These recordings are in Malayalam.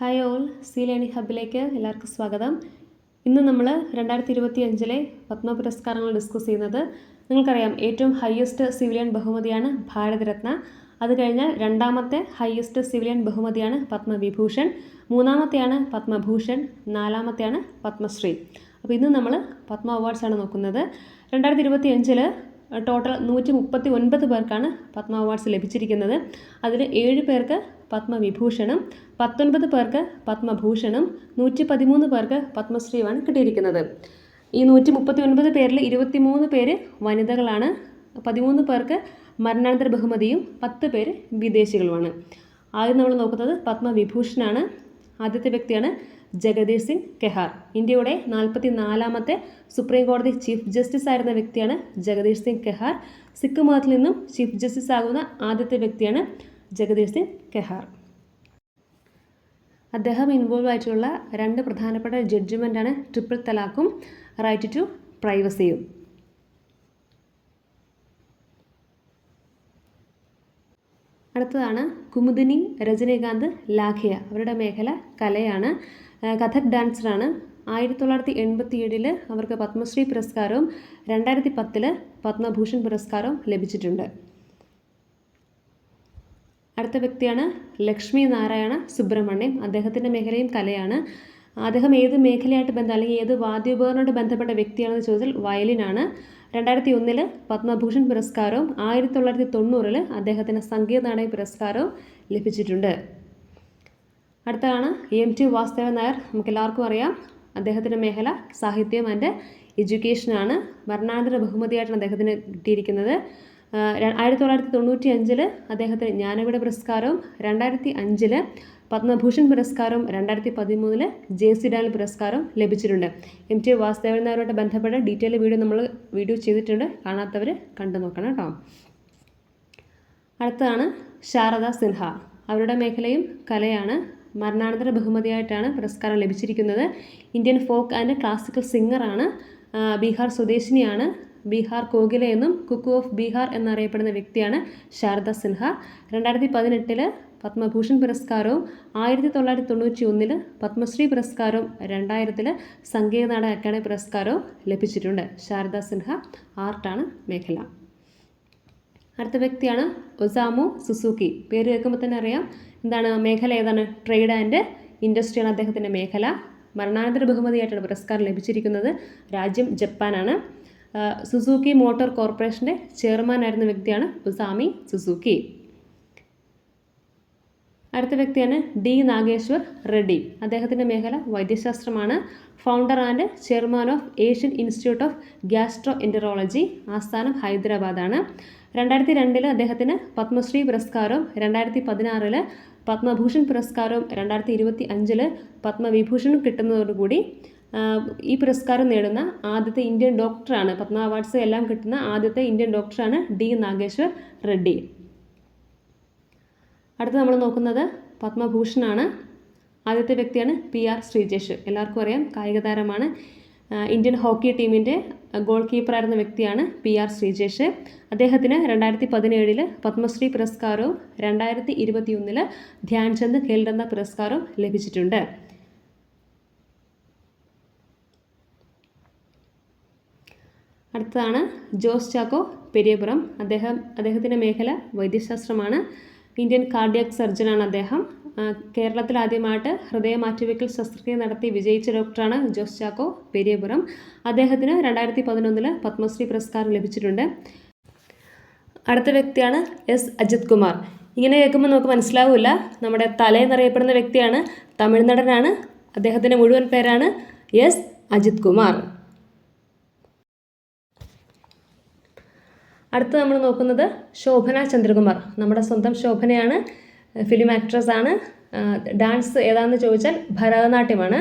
ഹായ് ഓൾ സി ലേണിംഗ് ഹബിലേക്ക് എല്ലാവർക്കും സ്വാഗതം. ഇന്ന് നമ്മൾ രണ്ടായിരത്തി ഇരുപത്തി അഞ്ചിലെ പത്മ പുരസ്കാരങ്ങൾ ഡിസ്കസ് ചെയ്യുന്നത് നിങ്ങൾക്കറിയാം ഏറ്റവും ഹയസ്റ്റ് സിവിലിയൻ ബഹുമതിയാണ് ഭാരതരത്ന. അത് കഴിഞ്ഞാൽ രണ്ടാമത്തെ ഹയസ്റ്റ് സിവിലിയൻ ബഹുമതിയാണ് പത്മവിഭൂഷൺ. മൂന്നാമത്തെയാണ് പത്മഭൂഷൺ. നാലാമത്തെയാണ് പത്മശ്രീ. അപ്പോൾ ഇന്ന് നമ്മൾ പത്മ അവാർഡ്സ് ആണ് നോക്കുന്നത്. രണ്ടായിരത്തി ഇരുപത്തി അഞ്ചിൽ ടോട്ടൽ നൂറ്റി മുപ്പത്തി ഒൻപത് പേർക്കാണ് പത്മ അവാർഡ്സ് ലഭിച്ചിരിക്കുന്നത്. അതിൽ ഏഴ് പേർക്ക് പത്മവിഭൂഷണം പത്തൊൻപത് പേർക്ക് പത്മഭൂഷണം നൂറ്റി പതിമൂന്ന് പേർക്ക് പത്മശ്രീയുമാണ് കിട്ടിയിരിക്കുന്നത്. ഈ നൂറ്റി മുപ്പത്തി ഒൻപത് പേരിൽ ഇരുപത്തി മൂന്ന് പേര് വനിതകളാണ്. പതിമൂന്ന് പേർക്ക് മരണാനന്തര ബഹുമതിയും പത്ത് പേര് വിദേശികളുമാണ്. ആദ്യം നമ്മൾ നോക്കുന്നത് പത്മവിഭൂഷണാണ്. ആദ്യത്തെ വ്യക്തിയാണ് ജഗദീഷ് സിംഗ് കെഹാർ. ഇന്ത്യയുടെ നാൽപ്പത്തി നാലാമത്തെ സുപ്രീം കോടതി ചീഫ് ജസ്റ്റിസ് ആയിരുന്ന വ്യക്തിയാണ് ജഗദീഷ് സിംഗ് കെഹാർ. സിഖ് മതത്തിൽ നിന്നും ചീഫ് ജസ്റ്റിസ് ആകുന്ന ആദ്യത്തെ വ്യക്തിയാണ് ജഗദീഷ് സിംഗ് കെഹാർ. അദ്ദേഹം ഇൻവോൾവ് ആയിട്ടുള്ള രണ്ട് പ്രധാനപ്പെട്ട ജഡ്ജ്മെന്റാണ് ട്രിപ്പിൾ തലാഖും റൈറ്റ് ടു പ്രൈവസിയും അടുത്തതാണ് കുമുദിനി രജനീകാന്ത് ലാഖിയ. അവരുടെ മേഖല കലയാണ്. കഥക് ഡാൻസറാണ്. ആയിരത്തി തൊള്ളായിരത്തി എൺപത്തി ഏഴിൽ അവർക്ക് പത്മശ്രീ പുരസ്കാരവും രണ്ടായിരത്തി പത്തിൽ പത്മഭൂഷൺ പുരസ്കാരവും ലഭിച്ചിട്ടുണ്ട്. അടുത്ത വ്യക്തിയാണ് ലക്ഷ്മി നാരായണ സുബ്രഹ്മണ്യം. അദ്ദേഹത്തിന്റെ മേഖലയും കലയാണ്. അദ്ദേഹം ഏത് മേഖലയായിട്ട് ബന്ധം അല്ലെങ്കിൽ ഏത് വാദ്യോപകരണമായിട്ട് ബന്ധപ്പെട്ട വ്യക്തിയാണെന്ന് ചോദിച്ചാൽ വയലിനാണ്. രണ്ടായിരത്തി ഒന്നിൽ പത്മഭൂഷൺ പുരസ്കാരവും ആയിരത്തി തൊള്ളായിരത്തി തൊണ്ണൂറിൽ അദ്ദേഹത്തിന് സംഗീത നാടക പുരസ്കാരവും ലഭിച്ചിട്ടുണ്ട്. അടുത്തതാണ് എം ടി വാസുദേവൻ നായർ. നമുക്കെല്ലാവർക്കും അറിയാം. അദ്ദേഹത്തിന്റെ മേഖല സാഹിത്യം ആൻഡ് എഡ്യൂക്കേഷനാണ് മരണാനന്തര ബഹുമതിയായിട്ടാണ് അദ്ദേഹത്തിന് കിട്ടിയിരിക്കുന്നത്. ആയിരത്തി തൊള്ളായിരത്തി തൊണ്ണൂറ്റി അഞ്ചിൽ അദ്ദേഹത്തിന് ജ്ഞാനപീഠ പുരസ്കാരവും രണ്ടായിരത്തി അഞ്ചിൽ പത്മഭൂഷൺ പുരസ്കാരവും രണ്ടായിരത്തി പതിമൂന്നിൽ ജെ സി ഡാനൽ പുരസ്കാരവും ലഭിച്ചിട്ടുണ്ട്. എം ടി വാസുദേവൻ നായരുമായിട്ട് ബന്ധപ്പെട്ട ഡീറ്റെയിൽ വീഡിയോ നമ്മൾ വീഡിയോ ചെയ്തിട്ടുണ്ട്. കാണാത്തവർ കണ്ടു നോക്കണം കേട്ടോ. അടുത്തതാണ് ശാരദ സിൻഹ. അവരുടെ മേഖലയും കലയാണ്. മരണാനന്തര ബഹുമതിയായിട്ടാണ് പുരസ്കാരം ലഭിച്ചിരിക്കുന്നത്. ഇന്ത്യൻ ഫോക്ക് ആൻഡ് ക്ലാസിക്കൽ സിംഗറാണ് ബീഹാർ സ്വദേശിനിയാണ്. ബീഹാർ കോകില എന്നും കുക്കു ഓഫ് ബീഹാർ എന്നറിയപ്പെടുന്ന വ്യക്തിയാണ് ശാരദ സിൻഹ. രണ്ടായിരത്തി പതിനെട്ടിൽ പത്മഭൂഷൺ പുരസ്കാരവും ആയിരത്തി തൊള്ളായിരത്തി തൊണ്ണൂറ്റി ഒന്നിൽ പത്മശ്രീ പുരസ്കാരവും രണ്ടായിരത്തിൽ സംഗീത നാടക അക്കാദമി പുരസ്കാരവും ലഭിച്ചിട്ടുണ്ട്. ശാരദ സിൻഹ ആർട്ടാണ് മേഖല. അടുത്ത വ്യക്തിയാണ് ഒസാമു സുസൂക്കി. പേര് കേൾക്കുമ്പോൾ തന്നെ അറിയാം എന്താണ് മേഖല ഏതാണ്? ട്രേഡ് ആൻഡ് ഇൻഡസ്ട്രിയാണ് അദ്ദേഹത്തിന്റെ മേഖല. മരണാനന്തര ബഹുമതിയായിട്ടാണ് പുരസ്കാരം ലഭിച്ചിരിക്കുന്നത്. രാജ്യം ജപ്പാനാണ് സുസൂക്കി മോട്ടോർ കോർപ്പറേഷന്റെ ചെയർമാനായിരുന്ന വ്യക്തിയാണ് ഉസാമി സുസൂക്കി. അടുത്ത വ്യക്തിയാണ് ഡി നാഗേശ്വർ റെഡ്ഡി. അദ്ദേഹത്തിന്റെ മേഖല വൈദ്യശാസ്ത്രമാണ്. Founder and chairman of Asian institute of gastroenterology ആസ്ഥാനം ഹൈദരാബാദാണ് രണ്ടായിരത്തി രണ്ടിൽ അദ്ദേഹത്തിന് പത്മശ്രീ പുരസ്കാരവും രണ്ടായിരത്തി പതിനാറിൽ പത്മഭൂഷൺ പുരസ്കാരവും രണ്ടായിരത്തി ഇരുപത്തി അഞ്ചിൽ പത്മവിഭൂഷണും കിട്ടുന്നതോടുകൂടി ഈ പുരസ്കാരം നേടുന്ന ആദ്യത്തെ ഇന്ത്യൻ ഡോക്ടറാണ് പത്മ അവാർഡ്സ് എല്ലാം കിട്ടുന്ന ആദ്യത്തെ ഇന്ത്യൻ ഡോക്ടറാണ് ഡി നാഗേശ്വർ റെഡ്ഡി. അടുത്ത നമ്മൾ നോക്കുന്നത് പത്മഭൂഷണാണ്. ആദ്യത്തെ വ്യക്തിയാണ് പി ആർ ശ്രീജേഷ്. എല്ലാവർക്കും അറിയാം കായിക താരമാണ് ഇന്ത്യൻ ഹോക്കി ടീമിന്റെ ഗോൾ കീപ്പറായിരുന്ന വ്യക്തിയാണ് പി ആർ ശ്രീജേഷ്. അദ്ദേഹത്തിന് രണ്ടായിരത്തി പതിനേഴിൽ പത്മശ്രീ പുരസ്കാരവും രണ്ടായിരത്തി ഇരുപത്തിയൊന്നിൽ ധ്യാൻചന്ദ് ഖേൽരത്ന പുരസ്കാരവും ലഭിച്ചിട്ടുണ്ട്. അടുത്തതാണ് ജോസ് ചാക്കോ പെരിയപുറം. അദ്ദേഹം അദ്ദേഹത്തിന്റെ മേഖല വൈദ്യശാസ്ത്രമാണ്. ഇന്ത്യൻ കാർഡിയക് സർജനാണ് അദ്ദേഹം. കേരളത്തിൽ ആദ്യമായിട്ട് ഹൃദയ മാറ്റിവെക്കൽ ശസ്ത്രക്രിയ നടത്തി വിജയിച്ച ഡോക്ടറാണ് ജോസ് ചാക്കോ പെരിയപുരം അദ്ദേഹത്തിന് രണ്ടായിരത്തി പതിനൊന്നിൽ പത്മശ്രീ പുരസ്കാരം ലഭിച്ചിട്ടുണ്ട്. അടുത്ത വ്യക്തിയാണ് എസ്. അജിത് കുമാർ. ഇങ്ങനെ കേൾക്കുമ്പോൾ നമുക്ക് മനസ്സിലാവില്ല. നമ്മുടെ തലയെന്നറിയപ്പെടുന്ന വ്യക്തിയാണ് തമിഴ്നടനാണ്. അദ്ദേഹത്തിന്റെ മുഴുവൻ പേരാണ് എസ്. അജിത് കുമാർ. അടുത്ത് നമ്മൾ നോക്കുന്നത് ശോഭന ചന്ദ്രകുമാർ. നമ്മുടെ സ്വന്തം ശോഭനയാണ്. ഫിലിം ആക്ട്രസ് ആണ്. ഡാൻസ് ഏതാണെന്ന് ചോദിച്ചാൽ ഭരതനാട്യമാണ്.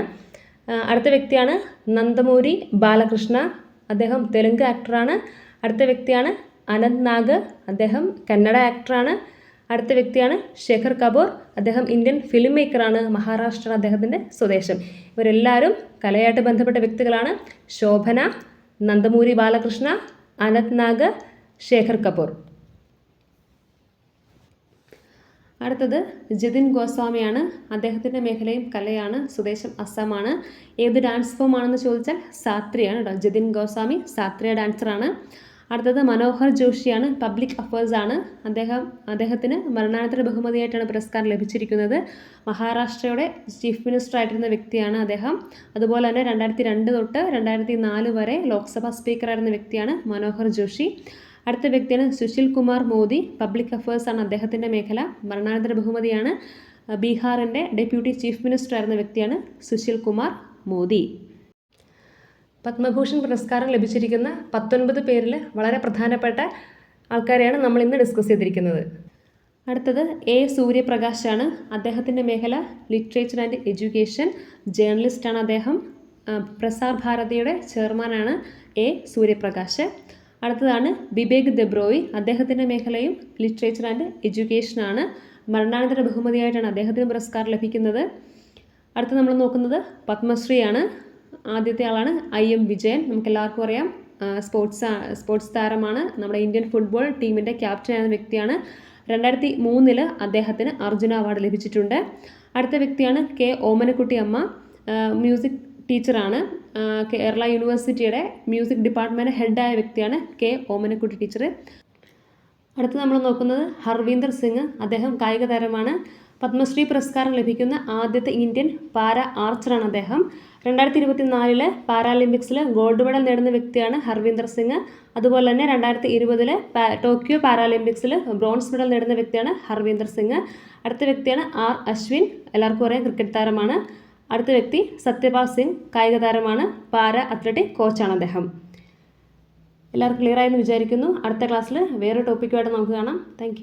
അടുത്ത വ്യക്തിയാണ് നന്ദമൂരി ബാലകൃഷ്ണ. അദ്ദേഹം തെലുങ്ക് ആക്ടറാണ് അടുത്ത വ്യക്തിയാണ് അനന്ത് നാഗ്. അദ്ദേഹം കന്നഡ ആക്ടറാണ് അടുത്ത വ്യക്തിയാണ് ശേഖർ കപൂർ. അദ്ദേഹം ഇന്ത്യൻ ഫിലിം മേക്കറാണ് മഹാരാഷ്ട്ര അദ്ദേഹത്തിന്റെ സ്വദേശം. ഇവരെല്ലാവരും കലയായിട്ട് ബന്ധപ്പെട്ട വ്യക്തികളാണ്. ശോഭന നന്ദമൂരി ബാലകൃഷ്ണ അനന്ത് നാഗ് ശേഖർ കപൂർ. അടുത്തത് ജിതിൻ ഗോസ്വാമിയാണ്. അദ്ദേഹത്തിന്റെ മേഖലയും കലയാണ്. സ്വദേശം അസ്സാമാണ്. ഏത് ഡാൻസ് ഫോം ആണെന്ന് ചോദിച്ചാൽ സാത്രിയാണ് കേട്ടോ. ജിതിൻ ഗോസ്വാമി സാത്രിയ ഡാൻസറാണ് അടുത്തത് മനോഹർ ജോഷിയാണ്. പബ്ലിക് അഫയേഴ്സ് ആണ്. അദ്ദേഹം അദ്ദേഹത്തിന് മരണാനന്തര ബഹുമതിയായിട്ടാണ് പുരസ്കാരം ലഭിച്ചിരിക്കുന്നത്. മഹാരാഷ്ട്രയുടെ ചീഫ് മിനിസ്റ്റർ ആയിട്ടിരുന്ന വ്യക്തിയാണ് അദ്ദേഹം. അതുപോലെ തന്നെ രണ്ടായിരത്തി രണ്ട് തൊട്ട് രണ്ടായിരത്തി നാല് വരെ ലോക്സഭാ സ്പീക്കറായിരുന്ന വ്യക്തിയാണ് മനോഹർ ജോഷി. അടുത്ത വ്യക്തിയാണ് സുശീൽ കുമാർ മോദി. പബ്ലിക് അഫയേഴ്സ് ആണ് അദ്ദേഹത്തിന്റെ മേഖല. മരണാനന്തര ബഹുമതിയാണ് ബീഹാറിന്റെ ഡെപ്യൂട്ടി ചീഫ് മിനിസ്റ്റർ ആയിരുന്ന വ്യക്തിയാണ് സുശീൽ കുമാർ മോദി. പത്മഭൂഷൺ പുരസ്കാരം ലഭിച്ചിരിക്കുന്ന പത്തൊൻപത് പേരിൽ വളരെ പ്രധാനപ്പെട്ട ആൾക്കാരെയാണ് നമ്മൾ ഇന്ന് ഡിസ്കസ് ചെയ്തിരിക്കുന്നത്. അടുത്തത് എ. സൂര്യപ്രകാശാണ് അദ്ദേഹത്തിന്റെ മേഖല ലിറ്ററേച്ചർ ആൻഡ് എഡ്യൂക്കേഷൻ ജേർണലിസ്റ്റാണ് അദ്ദേഹം. പ്രസാർ ഭാരതിയുടെ ചെയർമാനാണ് എ. സൂര്യപ്രകാശ്. അടുത്തതാണ് ബിബേക് ദെബ്രോയി. അദ്ദേഹത്തിന്റെ മേഖലയും ലിറ്ററേച്ചർ ആൻഡ് എഡ്യൂക്കേഷനാണ് മരണാനന്തര ബഹുമതിയായിട്ടാണ് അദ്ദേഹത്തിന് പുരസ്കാരം ലഭിക്കുന്നത്. അടുത്ത നമ്മൾ നോക്കുന്നത് പത്മശ്രീയാണ്. ആദ്യത്തെ ആളാണ് ഐ എം വിജയൻ. നമുക്ക് എല്ലാവർക്കും അറിയാം സ്പോർട്സ് സ്പോർട്സ് താരമാണ്. നമ്മുടെ ഇന്ത്യൻ ഫുട്ബോൾ ടീമിന്റെ ക്യാപ്റ്റൻ ആയ വ്യക്തിയാണ്. രണ്ടായിരത്തി മൂന്നിൽ അദ്ദേഹത്തിന് അർജുന അവാർഡ് ലഭിച്ചിട്ടുണ്ട്. അടുത്ത വ്യക്തിയാണ് കെ ഓമനക്കുട്ടി അമ്മ മ്യൂസിക് ടീച്ചറാണ്. കേരള യൂണിവേഴ്സിറ്റിയുടെ മ്യൂസിക് ഡിപ്പാർട്ട്മെന്റ് ഹെഡായ വ്യക്തിയാണ് കെ. ഓമനക്കുട്ടി ടീച്ചർ അടുത്ത് നമ്മൾ നോക്കുന്നത് ഹർവീന്ദർ സിംഗ്. അദ്ദേഹം കായിക താരമാണ് പത്മശ്രീ പുരസ്കാരം ലഭിക്കുന്ന ആദ്യത്തെ ഇന്ത്യൻ പാര ആർച്ചറാണ് അദ്ദേഹം. രണ്ടായിരത്തി ഇരുപത്തി നാലിൽ പാരാലിമ്പിക്സിൽ ഗോൾഡ് മെഡൽ നേടുന്ന വ്യക്തിയാണ് ഹർവീന്ദർ സിംഗ്. അതുപോലെ തന്നെ രണ്ടായിരത്തി ഇരുപതിലെ ടോക്കിയോ പാരാലിമ്പിക്സിൽ ബ്രോൺസ് മെഡൽ നേടുന്ന വ്യക്തിയാണ് ഹർവീന്ദർ സിംഗ്. അടുത്ത വ്യക്തിയാണ് ആർ. അശ്വിൻ. എല്ലാവർക്കും അറിയാം ക്രിക്കറ്റ് താരമാണ്. അടുത്ത വ്യക്തി സത്യപാൽ സിംഗ് കായിക താരമാണ് പാര അത്ലറ്റിക് കോച്ചാണ് അദ്ദേഹം. എല്ലാവർക്കും ക്ലിയർ ആയെന്ന് വിചാരിക്കുന്നു. അടുത്ത ക്ലാസ്സിൽ വേറെ ടോപ്പിക്കുമായിട്ട് നമുക്ക് കാണാം. താങ്ക്